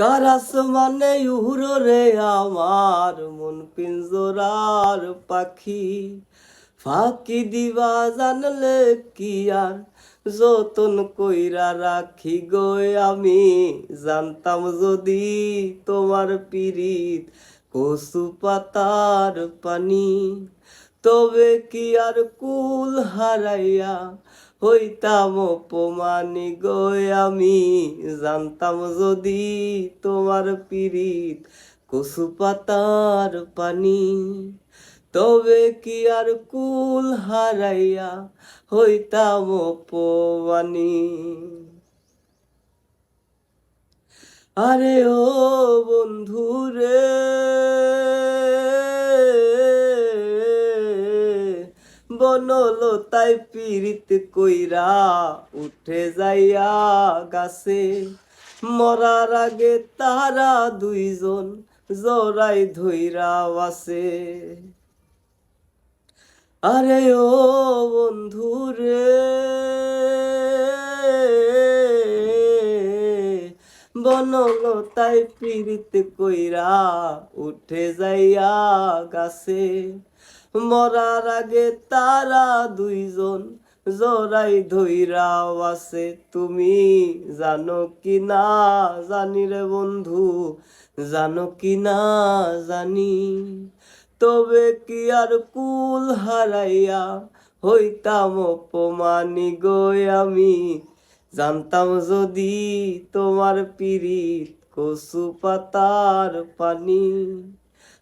Karras মানে উহুরো রে আমার মন পিঞ্জরার পাখি? ফাঁকি দিবা জানলে কি আর? যতন কইরা রাখি গো আমি, জানতাম যদি তোমার পিরিত কচু পাতার পানি। তবে কি আর কুল হারাইয়া হইতাম অপমানি গো আমি। জানতাম যদি তোমার পিরিত কচু পাতার পানি, তবে কি আর কুল হারাইয়া হইতাম অপমানি? আরে ও বন্ধু রে বনলো তাই পীড়িত কইরা উঠে যাইয়া গাছে। মরার আগে তারা দুইজন জরাই ধইরা আছে আরে ও বন্ধু রে বনলতাই পীড়িত কইরা উঠে যাইয়া গাছে। মরার আগে তারা দুইজন জরাই ধইরাও আছে। তুমি জানো কি না জানি রে বন্ধু, জানো কি না জানি। তবে কি আর কুল হারাইয়া হইতাম অপমানি গো আমি? জানতাম যদি তোমার পিরিত কচু পাতার পানি।